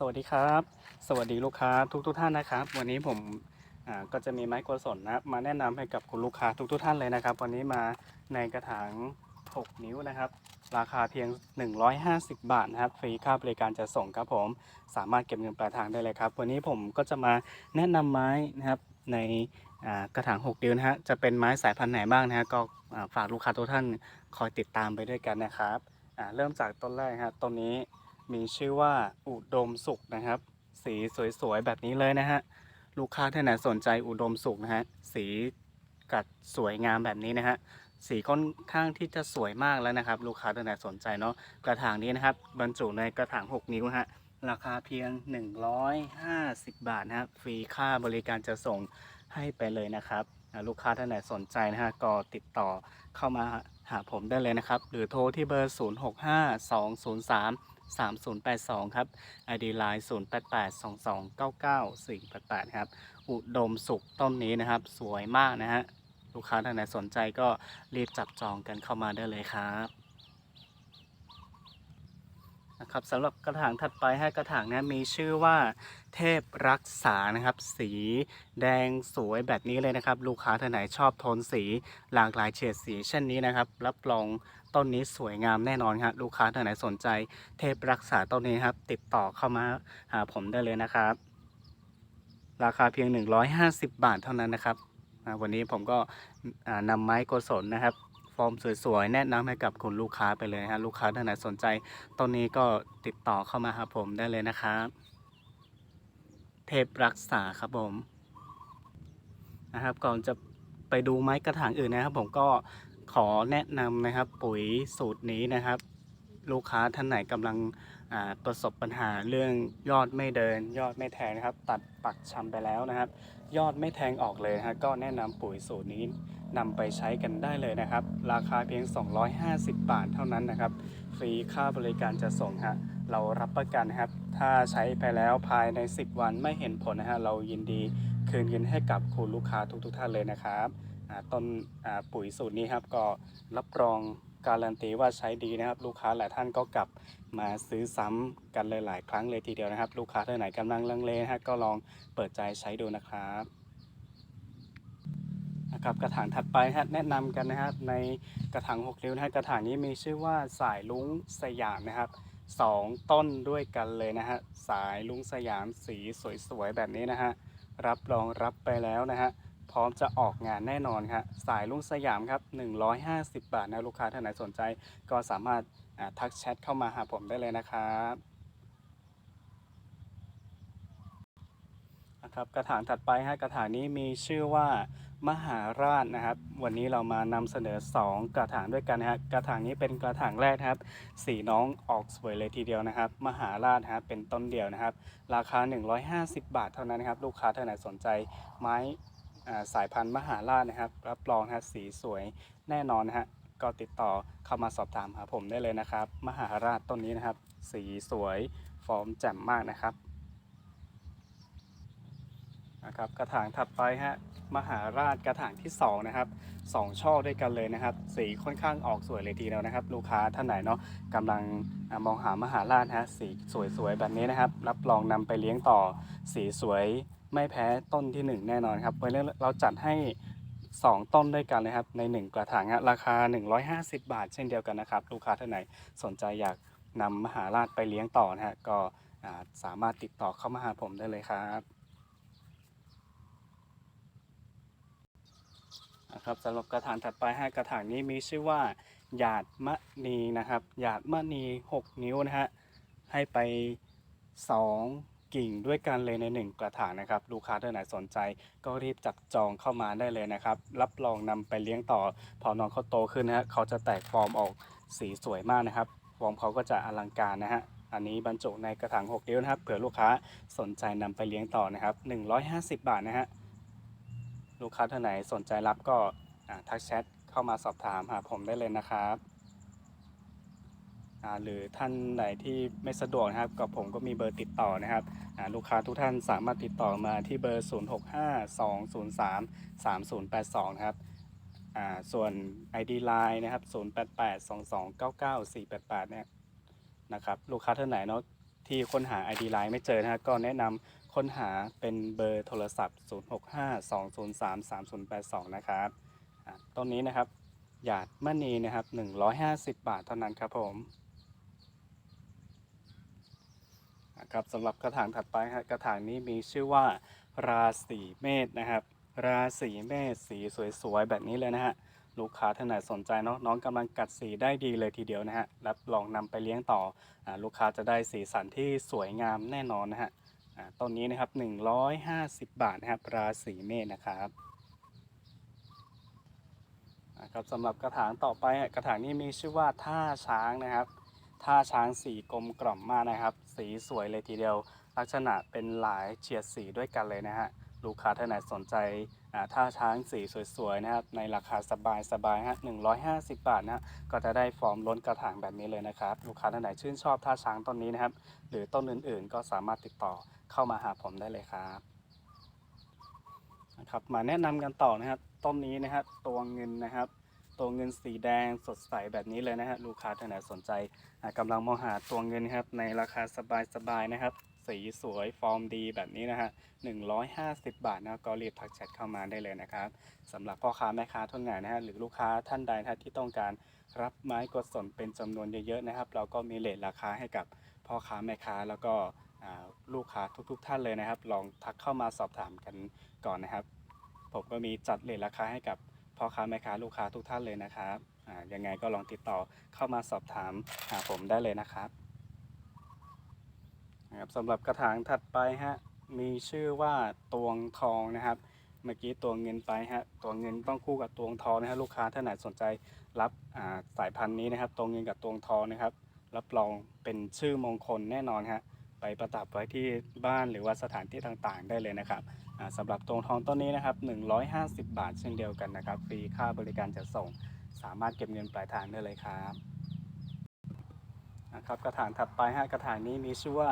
สวัสดีครับ สวัสดีลูกค้าทุกทุกท่านนะครับ วันนี้ผมอ่าก็จะมีไม้กวาดสนนะมาแนะนำให้กับคุณลูกค้าทุกทุกท่านเลยนะครับ วันนี้มาในกระถาง 6 นิ้วนะครับ ราคาเพียง 150 บาทนะครับ ฟรีค่าบริการจะส่งครับผมสามารถเก็บเงินปลายทางได้เลยครับ วันนี้ผมก็จะมาแนะนำไม้นะครับในกระถาง 6 นิ้วนะฮะจะเป็นไม้สายพันธุ์ไหนบ้างนะฮะก็ฝากลูกค้าทุกท่านคอยติดตามไปด้วยกันนะครับอ่าเริ่มจากต้นแรกครับต้นนี้ มีชื่อว่าอุดมสุขนะครับ สีสวยๆแบบนี้เลยนะฮะลูกค้าท่านไหนสนใจอุดมสุขนะฮะสีกัดสวยงามแบบนี้นะฮะสีค่อนข้างที่จะสวยมากแล้วนะครับ ลูกค้าท่านไหนสนใจเนาะกระถางนี้นะครับบรรจุในกระถาง 6 นิ้วฮะราคาเพียง 150 บาทนะครับฟรีค่าบริการจะส่งให้ไปเลยนะครับลูกค้าท่านไหนสนใจนะฮะก็ติดต่อเข้ามาหาผมได้เลยนะครับ หรือโทรที่เบอร์ 065203 3082 ครับ ID Line 0882299488 ครับ อุดมสุขต้นนี้นะครับ สวยมากนะฮะ ลูกค้าท่านไหนสนใจก็รีบจับจองกันเข้ามาได้เลยครับ นะครับสำหรับกระถางถัดไปให้กระถางนี้มีชื่อว่าเทพรักษานะครับ สีแดงสวยแบบนี้เลยนะครับ ลูกค้าท่านไหนชอบโทนสี หลากหลายเฉดสีเช่นนี้นะครับ รับรองต้นนี้สวยงามแน่นอนครับลูกค้าท่านไหนสนใจ เทพรักษาต้นนี้ครับ ติดต่อเข้ามาหาผมได้เลยนะครับ ราคาเพียง 150 บาทเท่านั้นนะครับวันนี้ผมก็อ่านำไม้โกศลนะครับ ฟอร์มสวยๆ แนะนำให้กับคุณลูกค้าไปเลยฮะลูกค้าท่านไหนสนใจต้นนี้ก็ติดต่อเข้ามาหาผมได้เลยนะครับเทพรักษาครับผมนะครับ ก่อนจะไปดูไม้กระถางอื่นนะครับ ผมก็ขอแนะนำนะครับ ปุ๋ยสูตรนี้นะครับ ลูกค้าท่านไหนกำลังประสบปัญหาเรื่องยอดไม่เดิน ยอดไม่แทงนะครับ ตัดปักชำไปแล้วนะครับ ยอดไม่แทงออกเลยฮะก็แนะนำปุ๋ยสูตรนี้นำไปใช้กันได้เลยนะครับ ราคาเพียง 250 บาทเท่านั้นนะครับ ฟรีค่าบริการจะส่งฮะเรารับประกันครับ ถ้าใช้ไปแล้วภายใน 10 วันไม่เห็นผลนะฮะเรายินดีคืนเงินให้กับคุณลูกค้าทุกๆท่านเลยนะครับต้นปุ๋ยสูตรนี้ครับก็รับรอง การันตีว่าใช้ดีนะครับ ลูกค้าหลายท่านก็กลับมาซื้อซ้ำกันเลยหลายครั้งเลยทีเดียวนะครับ ลูกค้าท่านไหนกำลังลังเลฮะก็ลองเปิดใจใช้ดูนะครับนะครับกระถางถัดไปฮะแนะนำกันนะครับในกระถาง6นิ้วนะฮะกระถางนี้มีชื่อว่าสายลุงสยามนะครับสองต้นด้วยกันเลยนะฮะสายลุงสยามสีสวยๆแบบนี้นะฮะรับรองรับไปแล้วนะฮะ ร้อมจะออกงานแน่นอนครับสายลุงสยามครับ 150 บาทนะลูกค้าท่านไหนสนใจ ก็สามารถทักแชทเข้ามาหาผมได้เลยนะครับนะครับกระถางถัดไปฮะกระถางนี้มีชื่อว่ามหาราชนะครับ วันนี้เรามานำเสนอ 2 กระถางด้วยกันนะฮะกระถางนี้เป็นกระถางแรกครับ สีน้องออกสวยเลยทีเดียวนะครับ มหาราชนะเป็นต้นเดียวนะครับ ราคา 150 บาทเท่านั้นนะครับ ลูกค้าท่านไหนสนใจไม้ สายพันธุ์มหาราชนะครับ รับรองนะฮะสีสวยแน่นอนนะฮะก็ติดต่อเข้ามาสอบถามหาผมได้เลยนะครับ มหาราชต้นนี้นะครับ สีสวยฟอร์มแจ่มมากนะครับนะครับกระถางถัดไปฮะมหาราชกระถางที่สองนะครับสองช่อด้วยกันเลยนะครับ สีค่อนข้างออกสวยเลยทีเดียวนะครับ ลูกค้าท่านไหนเนาะกำลังมองหามหาราชฮะสีสวยๆแบบนี้นะครับ รับรองนำไปเลี้ยงต่อสีสวย ไม่แพ้ต้นที่ 1 แน่นอนครับวันนี้เราจัดให้ 2 ต้นด้วยกันเลยครับ ใน 1 กระถางราคา 150 บาท เช่นเดียวกันนะครับ ลูกค้าท่านไหนสนใจอยากนำมหาราชไปเลี้ยงต่อนะฮะก็สามารถติดต่อเข้ามาหาผมได้เลยครับนะครับสำหรับกระถางถัดไปฮะกระถางนี้มีชื่อว่าหยาดมะนีนะครับหยาดมะนี 6 นิ้วนะฮะให้ไป 2 กิ่งด้วยกันเลยใน 1 กระถางนะครับ ลูกค้าท่านไหนสนใจ ก็รีบจับจองเข้ามาได้เลยนะครับ รับรองนำไปเลี้ยงต่อ พอน้องเขาโตขึ้นนะฮะเขาจะแตกฟอร์มออกสีสวยมากนะครับ ฟอร์มเขาก็จะอลังการนะฮะอันนี้บรรจุในกระถาง6นิ้วนะครับเผื่อลูกค้าสนใจนำไปเลี้ยงต่อนะครับ 150 บาทนะฮะลูกค้าท่านไหนสนใจรับก็ทักแชทเข้ามาสอบถามหาผมได้เลยนะครับ หรือท่านไหนที่ไม่สะดวกนะครับกับผมก็มีเบอร์ติดต่อนะครับลูกค้าทุกท่านสามารถติดต่อมาที่เบอร์ 0652033082นะครับส่วน ID Line นะครับ 0882299488 เนี่ยนะครับลูกค้าท่านไหนเนาะที่ค้นหา ID Line ไม่เจอนะฮะก็แนะนำค้นหาเป็นเบอร์โทรศัพท์ 0652033082 นะครับต้นนี้นะครับหยาดมณีนะครับ 150 บาทเท่านั้นครับผม นะครับสำหรับกระถางถัดไปฮะกระถางนี้มีชื่อว่าราศีเมษนะครับ ราศีเมษสีสวยๆแบบนี้เลยนะฮะลูกค้าท่านไหนสนใจเนาะน้องกำลังกัดสีได้ดีเลยทีเดียวนะฮะรับรองนำไปเลี้ยงต่ออลูกค้าจะได้สีสันที่สวยงามแน่นอนนะฮะต้นนี้นะครับ 150 บาทนะครับราศีเมษนะครับนะครับสำหรับกระถางต่อไปกระถางนี้มีชื่อว่าท่าช้างนะครับ ท่าช้างสีกลมกล่อมมากนะครับ สีสวยเลยทีเดียว ลักษณะเป็นหลายเฉียดสีด้วยกันเลยนะฮะลูกค้าท่านไหนสนใจท่าช้างสีสวยๆนะครับในราคาสบายๆฮะ150บาทนะก็จะได้ฟอร์มล้นกระถางแบบนี้เลยนะครับ ลูกค้าท่านไหนชื่นชอบท่าช้างต้นนี้นะครับ หรือต้นอื่นๆ ก็สามารถติดต่อเข้ามาหาผมได้เลยครับนะครับมาแนะนำกันต่อนะครับต้นนี้นะครับตัวเงินนะครับ ตัวเงินสีแดงสดใสแบบนี้เลยนะฮะลูกค้าท่านไหนสนใจอ่ากำลังมองหาตัวเงินครับในราคาสบายๆนะครับ สีสวยฟอร์มดีแบบนี้นะฮะ150 บาทนะก็รีบทักแชทเข้ามาได้เลยนะครับสำหรับพ่อค้าแม่ค้าท่านไหนนะฮะหรือลูกค้าท่านใดนะที่ต้องการรับไม้กดสนเป็นจำนวนเยอะๆนะครับ เราก็มีเลทราคาให้กับพ่อค้าแม่ค้าแล้วก็ลูกค้าทุกๆ ท่านเลยนะครับ ลองทักเข้ามาสอบถามกันก่อนนะครับ ผมก็มีจัดเลทราคาให้กับ พ่อค้าแม่ค้าลูกค้าทุกท่านเลยนะครับยังไงก็ลองติดต่อเข้ามาสอบถามหาผมได้เลยนะครับนะครับสำหรับกระถางถัดไปฮะมีชื่อว่าตวงทองนะครับ เมื่อกี้ตัวเงินไปฮะตัวเงินต้องคู่กับตวงทองนะฮะลูกค้าท่านไหนสนใจรับาสายพันธุ์นี้นะครับตัวเงินกับตวงทองนะครับ รับรองเป็นชื่อมงคลแน่นอนฮะไปประดับไว้ที่บ้านหรือว่าสถานที่ต่างๆ ได้เลยนะครับ สำหรับตวงทองต้นนี้นะครับ 150 บาทเช่นเดียวกันนะครับ ฟรีค่าบริการจัดส่ง สามารถเก็บเงินปลายทางได้เลยครับนะครับกระถางถัดไปฮะกระถางนี้มีชื่อว่า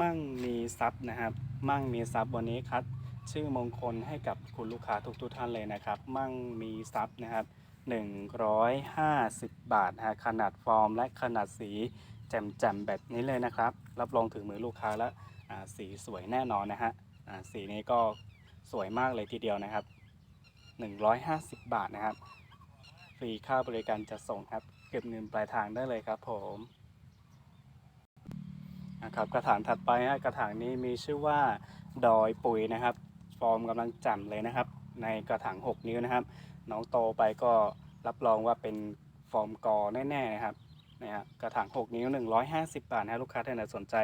มั่งมีทรัพย์นะครับ มั่งมีทรัพย์วันนี้คัดชื่อมงคลให้กับคุณลูกค้าทุกทุกท่านเลยนะครับ มั่งมีทรัพย์นะครับ 150 บาทนะฮะขนาดฟอร์มและขนาดสีแจ่มๆแบบนี้เลยนะครับ รับรองถึงมือลูกค้าแล้วสีสวยแน่นอนนะฮะ สีนี้ก็สวยมากเลยทีเดียวนะครับ 150 บาทนะครับ ฟรีค่าบริการจัดส่งครับ เก็บเงินปลายทางได้เลยครับผมนะครับกระถางถัดไปฮะกระถางนี้มีชื่อว่าดอยปุ๋ยนะครับ ฟอร์มกำลังจ่ำเลยนะครับ ในกระถาง 6 นิ้วนะครับ น้องโตไปก็รับรองว่าเป็นฟอร์มกอแน่ๆนะครับนะฮะกระถาง 6 นิ้ว 150 บาทนะลูกค้าท่านใดสนใจ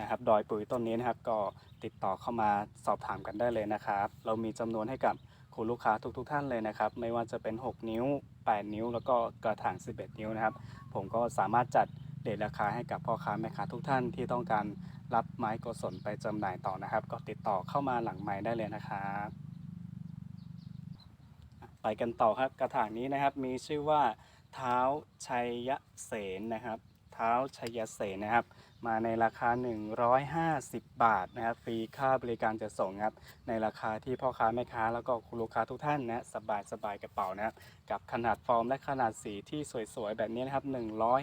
นะครับ ดอยปุ๋ยต้นนี้นะครับ ก็ติดต่อเข้ามาสอบถามกันได้เลยนะครับ เรามีจำนวนให้กับคุณลูกค้าทุก ๆ ท่านเลยนะครับ ไม่ว่าจะเป็น 6 นิ้ว 8 นิ้ว แล้วก็กระถาง 11 นิ้วนะครับ ผมก็สามารถจัดเดทราคาให้กับพ่อค้าแม่ค้าทุกท่านที่ต้องการรับไม้โกศลไปจำหน่ายต่อนะครับ ก็ติดต่อเข้ามาหลังไม้ได้เลยนะครับไปกันต่อครับกระถางนี้นะครับมีชื่อว่าเท้าชัยเสนนะครับ ท้าชัยเสนนะครับ มาในราคา 150 บาทนะครับฟรีค่าบริการจะส่งครับในราคาที่พ่อค้าแม่ค้าแล้วก็คุณลูกค้าทุกท่านนะสบายสบายกระเป๋านะครับกับขนาดฟอร์มและขนาดสีที่สวยๆ แบบนี้นะครับ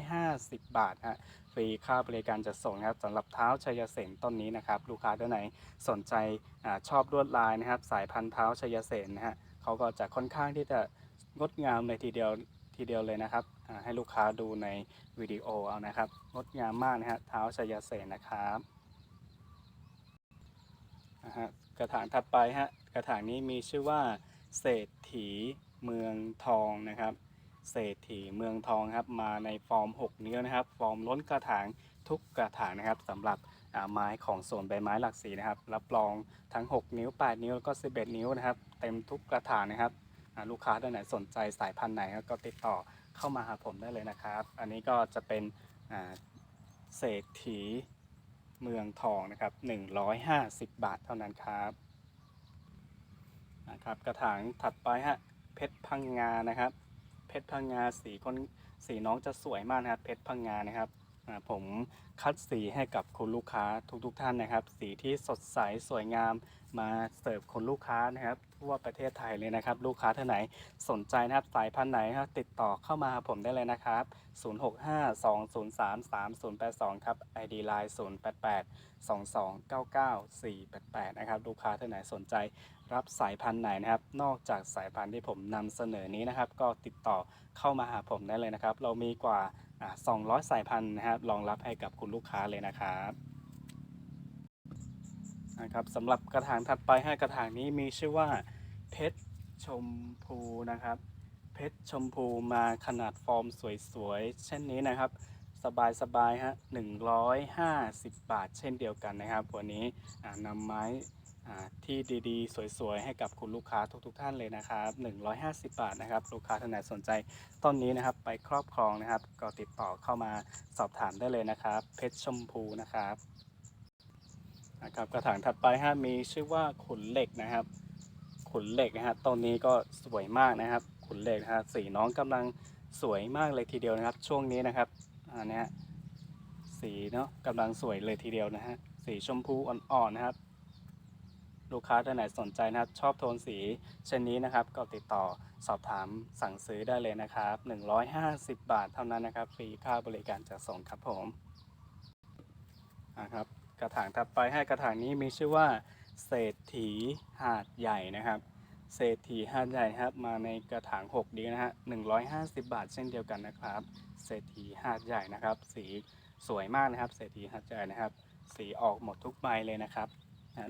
150 บาทฮะฟรีค่าบริการจัดส่งนะครับสำหรับเท้าชัยเสนต้นนี้นะครับลูกค้าท่านไหนสนใจอชอบลวดลายนะครับ สายพันธุ์เท้าชัยเสนนะฮะเขาก็จะค่อนข้างที่จะงดงามเลยทีเดียว ทีเดียวเลยนะครับให้ลูกค้าดูในวิดีโอเอานะครับงดงามมากนะฮะเท้าชยเสนนะครับนะฮะกระถางถัดไปฮะกระถางนี้มีชื่อว่า เศรษฐีเมืองทองนะครับ เศรษฐีเมืองทองครับมาในฟอร์ม 6 นิ้วนะครับ ฟอร์มล้นกระถางทุกกระถางนะครับสำหรับไม้ของโซนใบไม้หลักสีนะครับ รับรองทั้ง 6 นิ้ว 8 นิ้วแล้วก็ 11 นิ้วนะครับ เต็มทุกกระถางนะครับ ลูกค้าท่านไหนสนใจสายพันธุ์ไหนก็ติดต่อเข้ามาหาผมได้เลยนะครับ อันนี้ก็จะเป็นเศรษฐีเมืองทองนะครับ 150 บาทเท่านั้นครับนะครับ กระถางถัดไปฮะเพชรพังงานะครับ เพชรพังงาสีคนสีน้องจะสวยมากนะครับเพชรพังงานะครับผมคัดสีให้กับคุณลูกค้าทุกๆทท่านนะครับ สีที่สดใสสวยงาม มาเสิร์ฟคุณลูกค้านะครับทั่วประเทศไทยเลยนะครับ ลูกค้าท่านไหนสนใจนะครับสายพันธุ์ไหนครับติดต่อเข้ามาหาผมได้เลยนะครับ 0652033082 ครับ ID Line 088 2299 488 นะครับ ลูกค้าท่านไหนสนใจรับสายพันธุ์ไหนนะครับ นอกจากสายพันธุ์ที่ผมนำเสนอนี้นะครับ ก็ติดต่อเข้ามาหาผมได้เลยนะครับ เรามีกว่าอ่า200 สายพันธุ์นะครับรองรับให้กับคุณลูกค้าเลยนะครับ นะครับสำหรับกระถางถัดไปให้กระถางนี้มีชื่อว่าเพชรชมพูนะครับ เพชรชมพูมาขนาดฟอร์มสวยๆ เช่นนี้นะครับ สบายๆฮะ150บาทเช่นเดียวกันนะครับ วันนี้นำไม้ที่ดีๆ สวยๆ ให้กับคุณลูกค้าทุกๆ ท่านเลยนะครับ150 บาทนะครับ ลูกค้าท่านไหนสนใจต้นนี้นะครับไปครอบครองนะครับ ก็ติดต่อเข้ามาสอบถามได้เลยนะครับ เพชรชมพูนะครับ นะครับกระถางถัดไปฮะมีชื่อว่าขุนเหล็กนะครับ ขุนเหล็กนะฮะต้นนี้ก็สวยมากนะครับ ขุนเหล็กนะฮะสีน้องกำลังสวยมากเลยทีเดียวนะครับ ช่วงนี้นะครับอันนี้สีเนาะกำลังสวยเลยทีเดียวนะฮะสีชมพูอ่อนๆนะครับ ลูกค้าท่านไหนสนใจนะครับ ชอบโทนสีเช่นนี้นะครับ ก็ติดต่อสอบถามสั่งซื้อได้เลยนะครับ 150 บาทเท่านั้นนะครับฟรีค่าบริการจัดส่งครับผมนะครับ กระถางถัดไปให้กระถางนี้มีชื่อว่า เศรษฐีหาดใหญ่นะครับ เศรษฐีหาดใหญ่ครับมาในกระถาง6ดีนะฮะ150 บาทเช่นเดียวกันนะครับ เศรษฐีหาดใหญ่นะครับ สีสวยมากนะครับ เศรษฐีหาดใหญ่นะครับ สีออกหมดทุกใบเลยนะครับ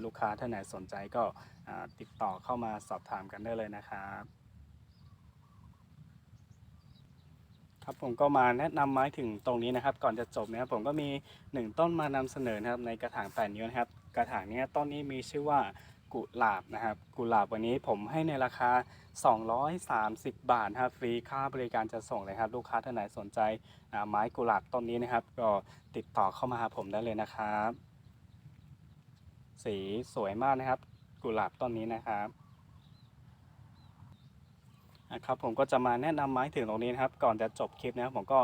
ลูกค้าท่านไหนสนใจก็ติดต่อเข้ามาสอบถามกันได้เลยนะครับ ครับผมก็มาแนะนำไม้ถึงตรงนี้นะครับ ก่อนจะจบนะครับผมก็มี 1 ต้นมานำเสนอนะครับในกระถาง8นิ้วนะครับ กระถางนี้ต้นนี้มีชื่อว่ากุหลาบนะครับ กุหลาบวันนี้ผมให้ในราคา 230 บาทครับฟรีค่าบริการจะส่งเลยครับ ลูกค้าท่านไหนสนใจไม้กุหลาบต้นนี้นะครับ ก็ติดต่อเข้ามาหาผมได้เลยนะครับ สีสวยมากนะครับ กุหลาบต้นนี้นะครับ นะครับผมก็จะมาแนะนำไม้ถึงตรงนี้นะครับ ก่อนจะจบคลิปนะครับผมก็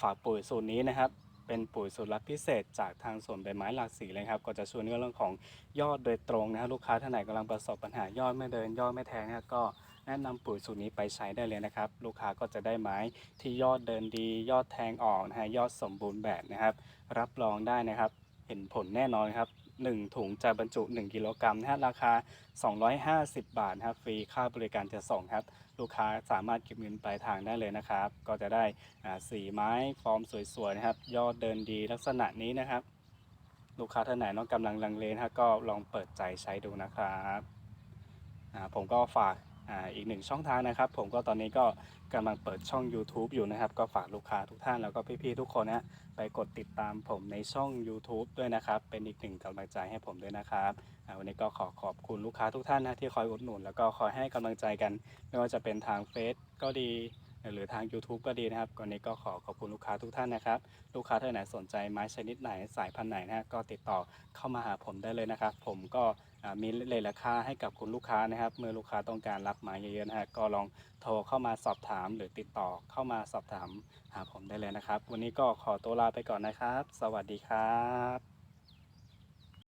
ฝากปุ๋ยสูตรนี้นะครับ เป็นปุ๋ยสูตรลับพิเศษจากทางสวนใบไม้หลากสีเลยครับ ก็จะช่วยในเรื่องของยอดโดยตรงนะครับลูกค้าท่านไหนกำลังประสบปัญหายอดไม่เดินยอดไม่แทงนะครับก็แนะนำปุ๋ยสูตรนี้ไปใช้ได้เลยนะครับ ลูกค้าก็จะได้ไม้ที่ยอดเดินดี ยอดแทงออกนะฮะยอดสมบูรณ์แบบนะครับ รับรองได้นะครับ เห็นผลแน่นอนครับ 1 ถุงจะบรรจุ 1 กิโลกรัมนะฮะราคา 250 บาทนะครับฟรีค่าบริการจะส่งครับลูกค้าสามารถเก็บเงินปลายทางได้เลยนะครับ ก็จะได้สีไม้ฟอร์มสวยๆนะครับ ยอดเดินดีลักษณะนี้นะครับ ลูกค้าท่านไหนน้องกำลังลังเลนะครับก็ลองเปิดใจใช้ดูนะครับผมก็ฝาก อ่าอีกหนึ่งช่องทางนะครับ ผมก็ตอนนี้ก็กำลังเปิดช่อง YouTube อยู่นะครับ ก็ฝากลูกค้าทุกท่านแล้วก็พี่ๆทุกคนนะไปกดติดตามผมในช่อง YouTube ด้วยนะครับ เป็นอีกหนึ่งกำลังใจให้ผมด้วยนะครับอ่าวันนี้ก็ขอขอบคุณลูกค้าทุกท่านนะที่คอยอุดหนุน แล้วก็คอยให้กำลังใจกัน ไม่ว่าจะเป็นทางเฟซก็ดี หรือทาง YouTube ก็ดีนะครับก่อนนี้ก็ขอขอบคุณลูกค้าทุกท่านนะครับ ลูกค้าท่านไหนสนใจไม้ชนิดไหนสายพันธุ์ไหนนะฮะก็ติดต่อเข้ามาหาผมได้เลยนะครับ ผมก็มีเลทราคาให้กับคุณลูกค้านะครับ เมื่อลูกค้าต้องการรับไม้เยอะๆนะฮะก็ลองโทรเข้ามาสอบถาม หรือติดต่อเข้ามาสอบถามหาผมได้เลยนะครับ วันนี้ก็ขอตัวลาไปก่อนนะครับ สวัสดีครับ